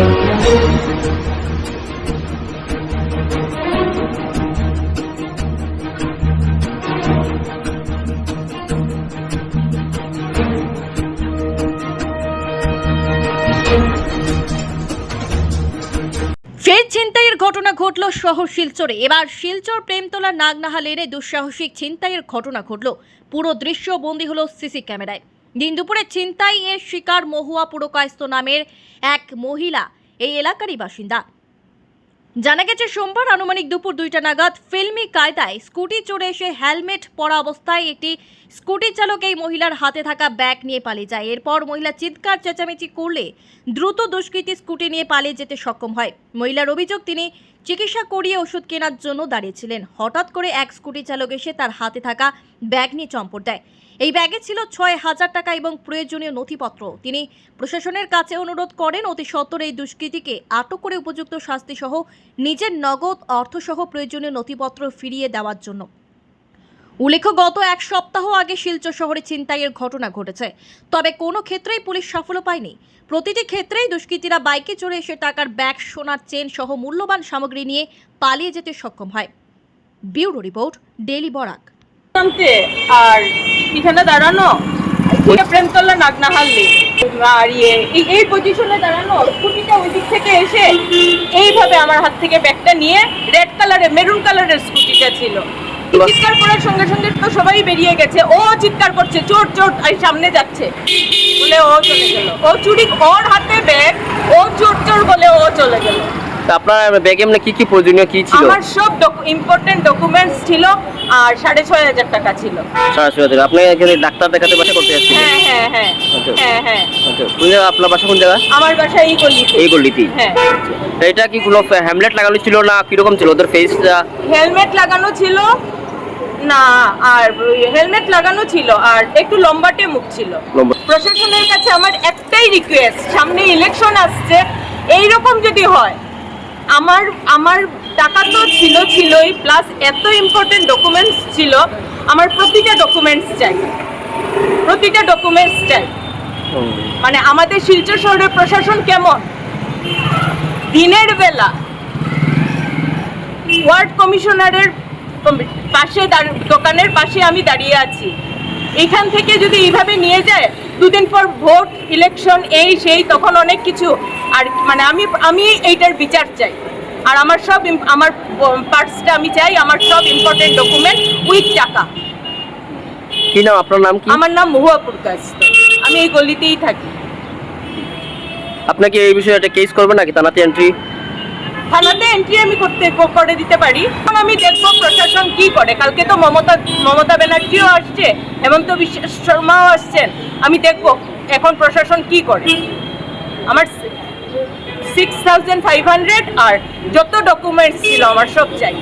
ফের ছিনতাইয়ের ঘটনা ঘটল শহর শিলচরে। এবার শিলচর প্রেমতলা নাগনাহা লেনে দুঃসাহসিক ছিনতাইয়ের ঘটনা ঘটল। পুরো দৃশ্য বন্দী হলো সিসি ক্যামেরায়। দিন দুপুরে ছিনতাই এর শিকার মহুয়া পুরকায়স্ত নামের এক মহিলা এই এলাকারই বাসিন্দা। জানা গেছে, সোমবার আনুমানিক দুপুর দুইটা নাগাদ ফিল্মি কায়দায় স্কুটি চড়ে এসে হেলমেট পরা অবস্থায় একটি স্কুটি চালক এই মহিলার হাতে থাকা ব্যাগ নিয়ে পালিয়ে যায়। এরপর মহিলা চিৎকার, চেঁচামেচি করলে দ্রুত দুষ্কৃতী স্কুটি নিয়ে পালিয়ে যেতে সক্ষম হয়। মহিলার অভিযোগ, তিনি চিকিৎসা করিয়ে ওষুধ কেনার জন্য দাঁড়িয়েছিলেন। হঠাৎ করে এক স্কুটি চালক এসে তার হাতে থাকা ব্যাগ নিয়ে চম্পট দেয়। এই ব্যাগে ছিল ছয় হাজার টাকা এবং প্রয়োজনীয় নথিপত্র। তিনি প্রশাসনের কাছে অনুরোধ করেন অতি সত্বর এই দুষ্কৃতীকে আটক করে উপযুক্ত শাস্তি সহ নিজের নগদ অর্থসহ প্রয়োজনীয় নথিপত্র ফিরিয়ে দেওয়ার জন্য। উল্লেখ্য, গত এক সপ্তাহ আগে শিলচর শহরে ছিনতাইয়ের ঘটনা ঘটেছে। তবে কোনো ক্ষেত্রেই পুলিশ সফল পায়নি। প্রতিটি ক্ষেত্রেই দুষ্কৃতীরা বাইকে চড়ে এসে টাকার ব্যাগ, সোনার চেন সহ মূল্যবান সামগ্রী নিয়ে পালিয়ে যেতে সক্ষম হয়। Bureau report daily Barak. আর এখানে দাঁড়ানো? প্রেমতলা নাগনাহাল্লি। আর ইয়ে এই- পজিশনে দাঁড়ানো স্কুটিটা ওই দিক থেকে এসে এইভাবে আমার হাত থেকে ব্যাগটা নিয়ে রেড কালারের মেরুন কালারের স্কুটিটা ছিল। চিৎকার করার সঙ্গে সঙ্গে তো সবাই বেরিয়ে গেছে। ও চিৎকার করছে চোর চোর এই সামনে যাচ্ছে। বলে ও চলে গেল। ও চুরি ওর হাতে ব্যাগ ও চোর চোর বলে ও চলে গেল। তা আপনার ব্যাগে এমনি কি কি প্রয়োজনীয় কি ছিল? আমার সব ইম্পর্টেন্ট ডকুমেন্টস ছিল আর সাড়ে ছয় হাজার টাকা ছিল। সরাসরি থেকে আপনি এখানে ডাক্তার দেখাতে বাসা করতে যাচ্ছিলেন হ্যাঁ হ্যাঁ হ্যাঁ। আচ্ছা। হ্যাঁ হ্যাঁ। আচ্ছা। কোন জায়গা? আপনার বাসা কোন জায়গা? আমার বাসা এই গলিতে এই গল্লিতেই হ্যাঁ। এটা কি কোনো হ্যামলেট লাগানো ছিল না কীরকম ছিল? ওদের ফেসটা হেলমেট লাগানো ছিল না আর হেলমেট লাগানো ছিল আর একটু লম্বাটে মুখ ছিল। প্রশাসনের কাছে আমার একটাই রিকোয়েস্ট সামনে ইলেকশন আসছে এই রকম যদি হয় আমার আমার টাকা তো ছিল, ছিলই প্লাস এত ইম্পর্টেন্ট ডকুমেন্টস ছিল, আমার প্রতিটা ডকুমেন্টস চাই। প্রতিটা ডকুমেন্টস চাই। মানে আমাদের শিলচর শহরের প্রশাসন কেমন? দিনের বেলা ওয়ার্ড কমিশনারের পাশে দোকানের পাশে আমি দাঁড়িয়ে আছি। এখান থেকে যদি এইভাবে নিয়ে যায় দুদিন পর ভোট ইলেকশন এই সেই তখন অনেক কিছু। আর মানে আমি আমি এইটার বিচার চাই। আর আমার সব আমার পার্টসটা আমি চাই আমার সব ইম্পর্টেন্ট ডকুমেন্ট উইথ টাকা। কি নাম? আপনার নাম কি? আমার নাম মহুয়া পুরকাশ। আমি এই গলিতেই থাকি। আপনাকে এই বিষয়ে একটা কেস করবেন নাকি? থানাতে এন্ট্রি থানাতে এন্ট্রি আমি করতে করে দিতে পারি। এখন আমি দেখব প্রশাসন কি করে। কালকে তো মমতা মমতা ব্যানার্জিও আসছে হেমন্ত বিশ্বাস শর্মাও আসছেন। আমি দেখব এখন প্রশাসন কি করে। আমার সিক্স থাউজেন্ড ফাইভ হান্ড্রেড আর যত ডকুমেন্টস ছিল আমার সব চাই।